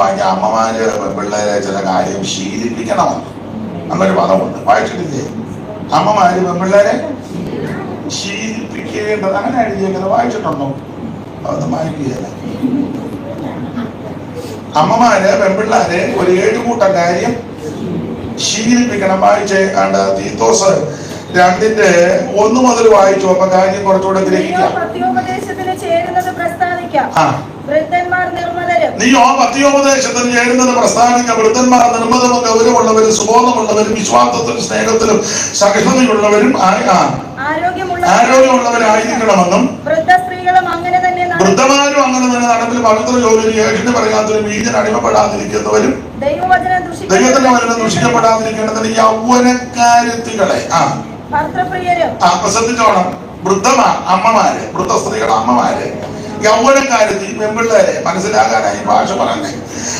വായിച്ച അമ്മമാര് പിള്ളേരെ ചില കാര്യം ശീലിപ്പിക്കണം എന്നൊരു പദമുണ്ട് വായിച്ചിട്ടില്ലേ? അമ്മമാര് പെൺപിള്ളേരെ ശീലിപ്പിക്കേണ്ടത് അങ്ങനെ എഴുതിയേക്കുന്നത് വായിച്ചിട്ടുണ്ടോ? അതൊന്നും വായിക്കുകയല്ല. അമ്മമാര് പെൺപിള്ളാരെ ഒരു ഏഴുകൂട്ടം കാര്യം ശീലിപ്പിക്കണം. വായിച്ചേ കണ്ട തീത്തോസ് രണ്ടിന്റെ ഒന്ന് മുതൽ വായിച്ചു. അപ്പൊ കാര്യം കുറച്ചുകൂടെ ഗ്രഹിക്കാം. ഗ്രഹിക്കാം പ്രസ്താവിക്കാം ആ പത്യോപദേശത്തിന് ചേരുന്നത് പ്രസ്ഥാനിക്ക വൃദ്ധന്മാർ നിർമ്മതവും ഗൗരവമുള്ളവരും സുബോധമുള്ളവരും വിശ്വാസത്തിലും സ്നേഹത്തിലും സഹിഷ്ണുതയുള്ളവരും ആരോഗ്യമുള്ളവരായിരിക്കണമെന്നും സ്ത്രീകളും വൃദ്ധമാരും അങ്ങനെ തന്നെ നടപ്പിൽ പവിത്ര ജോലി ഏഷിന് പറയാത്തവരും വീഞ്ഞിന് അടിമപ്പെടാതിരിക്കുന്നവരും ദൈവത്തിന്റെ വചനം ദുഷിക്കപ്പെടാതിരിക്കേണ്ടതിന് യൗവനക്കാരുത്തികളെ ആ. ശ്രദ്ധിച്ചോണം വൃദ്ധമാ അമ്മമാര് വൃദ്ധ സ്ത്രീകൾ അമ്മമാര്. യൗവനക്കാരത്തി പെൺപിള്ളേരെ മനസ്സിലാകാനായി ഭാഷ പറഞ്ഞേ.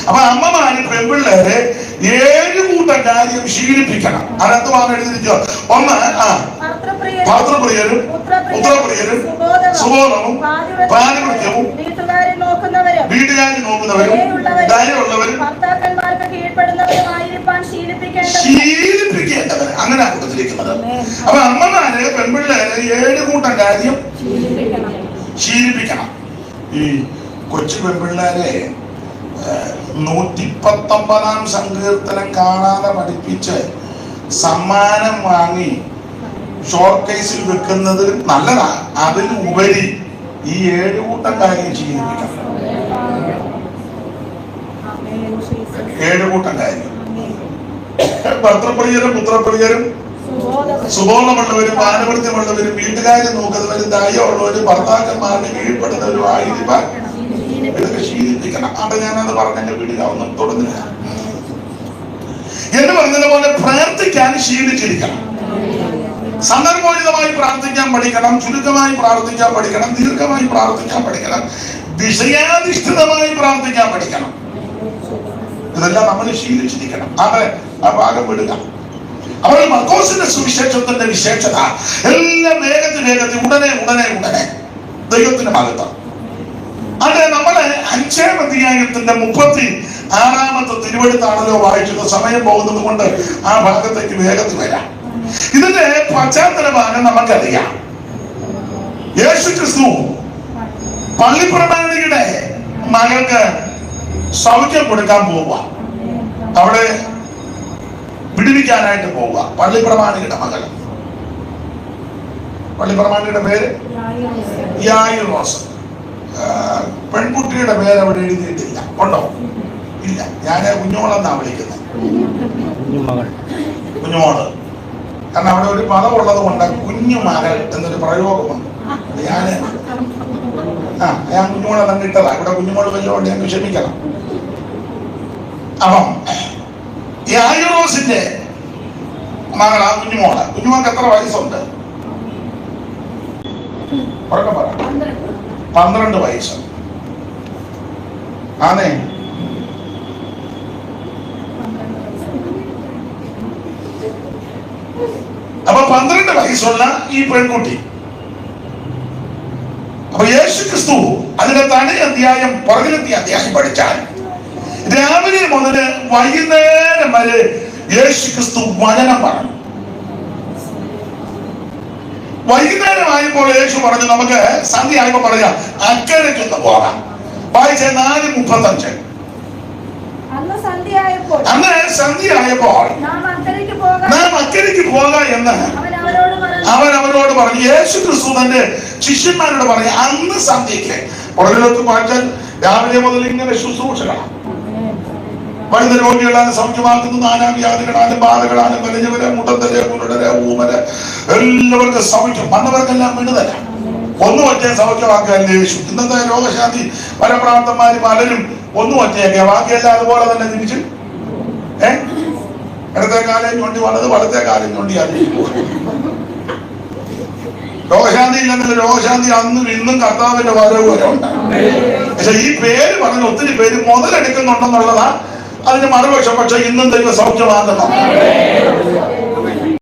അപ്പൊ അമ്മമാര് പെൺപിള്ളേരെ ഏഴ് കൂട്ടം കാര്യം ശീലിപ്പിക്കണം. അതിനകത്ത് വാങ്ങി എഴുതിയിരിക്കുക ഒന്ന് ആ ഭർത്തൃപ്രിയരും പാത്രപ്രിയരും സുബോധവും പാതിവൃത്യവും വീട്ടുകാരെ നോക്കുന്നവരും ദയയുള്ളവരും ശീലിപ്പിക്കേണ്ടവർ അങ്ങനെ കൊടുത്തിരിക്കുന്നത് അപ്പൊ അമ്മമാര് പെൺപിള്ളേരെ ഏഴ് കൂട്ടം കാര്യം ശീലിപ്പിക്കണം. ഈ കൊച്ചു പെൺപിള്ളേരെ നൂറ്റി പത്തൊമ്പതാം സങ്കീർത്തനം കാണാതെ പഠിപ്പിച്ച് സമ്മാനം വാങ്ങി ഷോർട്ട് കേസിൽ വെക്കുന്നത് നല്ലതാ. അതിന് ഉപരി ഈ ഏഴ് കൂട്ടം കാര്യം ശീലിപ്പിക്കണം ഏഴ് കൂട്ടം കാര്യം. ഭർത്തപ്രിയരും പുത്രപ്രിയരും സുബോധമുള്ളവരും പാരമ്പര്യമുള്ളവരും വീട്ടുകാരെ നോക്കുന്നവരും ദയുള്ളവരും ഭർത്താക്കന്മാരുടെ കീഴ്പ്പെടുന്നവരും ആയിരിക്കാൻ ഇതൊക്കെ ശീലിപ്പിക്കണം. തുടങ്ങുക എന്ന് പ്രാർത്ഥിക്കാൻ ശീലിച്ചിരിക്കണം. സന്ദർഭോചിതമായി പ്രാർത്ഥിക്കാൻ പഠിക്കണം ചുരുക്കമായി പ്രാർത്ഥിക്കാൻ പഠിക്കണം ദീർഘമായി പ്രാർത്ഥിക്കാൻ പഠിക്കണം വിഷയാധിഷ്ഠിതമായി പ്രാർത്ഥിക്കാൻ പഠിക്കണം. ഇതെല്ലാം നമ്മൾ ശീലിച്ചിരിക്കണം. അതെ ആ ഭാഗം വിടുക. അപ്പോൾ മർക്കോസിന്റെ സുവിശേഷത്തിന്റെ വിശേഷത. എല്ലാം വേഗത്തിൽ വേഗത്തിൽ ഉടനെ ഉടനെ ഉടനെ. ദൈവത്തിന്റെ ഭാഗത്താണ് അതെ നമ്മളെ അഞ്ചാം അധ്യായത്തിന്റെ മുപ്പത്തി ആറാമത്തെ തിരുവഴുത്താണല്ലോ വായിച്ചത് സമയം പോകുന്നത് കൊണ്ട് ആ ഭാഗത്തേക്ക് വേഗത്തിൽ വരാം. ഇതിന്റെ പശ്ചാത്തല ഭാഗം നമുക്കറിയാം. യേശു ക്രിസ്തു പള്ളിപ്രമാണിയുടെ മകൾക്ക് സൗഖ്യം കൊടുക്കാൻ പോവുക. അവിടെ വിടുവിക്കാനായിട്ട് പോവുക. പള്ളിപ്രമാണിയുടെ മകൾ. പള്ളിപ്രമാണിയുടെ പേര്? യായി പെൺകുട്ടിയുടെ പേര് അവിടെ എഴുതിയിട്ടില്ല. ഉണ്ടോ? ഇല്ല. ഞാൻ കുഞ്ഞോളെന്നാ വിളിക്കുന്നത്. കുഞ്ഞുമോൾ. കുഞ്ഞോൾ കാരണം അവിടെ ഒരു പദം ഉള്ളത് കൊണ്ട് കുഞ്ഞുമകൾ എന്നൊരു പ്രയോഗമുണ്ട്. ഞാൻ ആ ഞാൻ കുഞ്ഞുമോളെ തന്നെ ഇട്ടതാ ഇവിടെ കുഞ്ഞുമോൾ വല്ലതുകൊണ്ട് ഞാൻ ക്ഷമിക്കണം. അപ്പം ഈ ആയുറോസിന്റെ മകൾ ആ കുഞ്ഞുമോൾ. കുഞ്ഞുമോൾക്ക് എത്ര വയസ്സുണ്ട്? പന്ത്രണ്ട് വയസ്സ്. ആണേ അപ്പൊ പന്ത്രണ്ട് വയസ്സുള്ള ഈ പെൺകുട്ടി. അപ്പൊ യേശു ക്രിസ്തു അതിന്റെ തനി അധ്യായം പുറകിലെത്തിയ അധ്യായം പഠിച്ചാൽ രാവിലെ മുതൽ വൈകുന്നേരം വരെ യേശു ക്രിസ്തു വചനം പറഞ്ഞു. വൈകുന്നേരം ആയപ്പോൾ യേശു പറഞ്ഞു നമുക്ക് സന്ധ്യ ആയപ്പോ പറയാം അക്കരയ്ക്കൊന്ന് പോകാം. വായിച്ച നാല് മുപ്പത്തഞ്ച്. അന്ന് സന്ധ്യ ആയപ്പോൾ. നാം അക്കരയ്ക്ക് പോകാം. എന്ന് അവൻ അവരോട് പറഞ്ഞു. യേശു ക്രിസ്തു തന്റെ ശിഷ്യന്മാരോട് പറഞ്ഞു അന്ന് സന്ധ്യയ്ക്ക്. പുറകിലൊക്കെ മാറ്റാൻ രാവിലെ മുതൽ ഇങ്ങനെ ശുശ്രൂഷകളാണ്. വരുന്ന രോഗികളാണ് സൗഖ്യമാക്കുന്നത് നാനാം വ്യാധികളാലും ബാധകളാലും വലിഞ്ഞവരെ മുട്ടന്തരെ മുരടരെ ഊമര് എല്ലാവർക്കും സൗഖ്യം വന്നവർക്കെല്ലാം വിടുതല ഒന്നും ഒറ്റയെ സൗഖ്യമാക്കാൻ യേശു. ഇന്നത്തെ രോഗശാന്തി പരപ്രാപ്തന്മാര് പലരും ഒന്നും ഒറ്റയൊക്കെ ബാക്കിയെല്ലാം അതുപോലെ തന്നെ തിരിച്ച് ഏ? ഇടത്തെ കാലം ചൂണ്ടി വലത് വലത്തെ കാലം ചൂണ്ടി അറിയിക്കും രോഗശാന്തി ഇല്ലെങ്കിൽ രോഗശാന്തി അന്നും ഇന്നും കർത്താവിന്റെ വരവ് വരെ ഉണ്ടാകും പക്ഷെ ഈ പേര് പറഞ്ഞ ഒത്തിരി പേര് മുതലെടുക്കുന്നുണ്ടെന്നുള്ളതാ അതിന് മറുപക്ഷം. പക്ഷെ ഇന്നും ദൈവം സൗഖ്യമാകുന്നു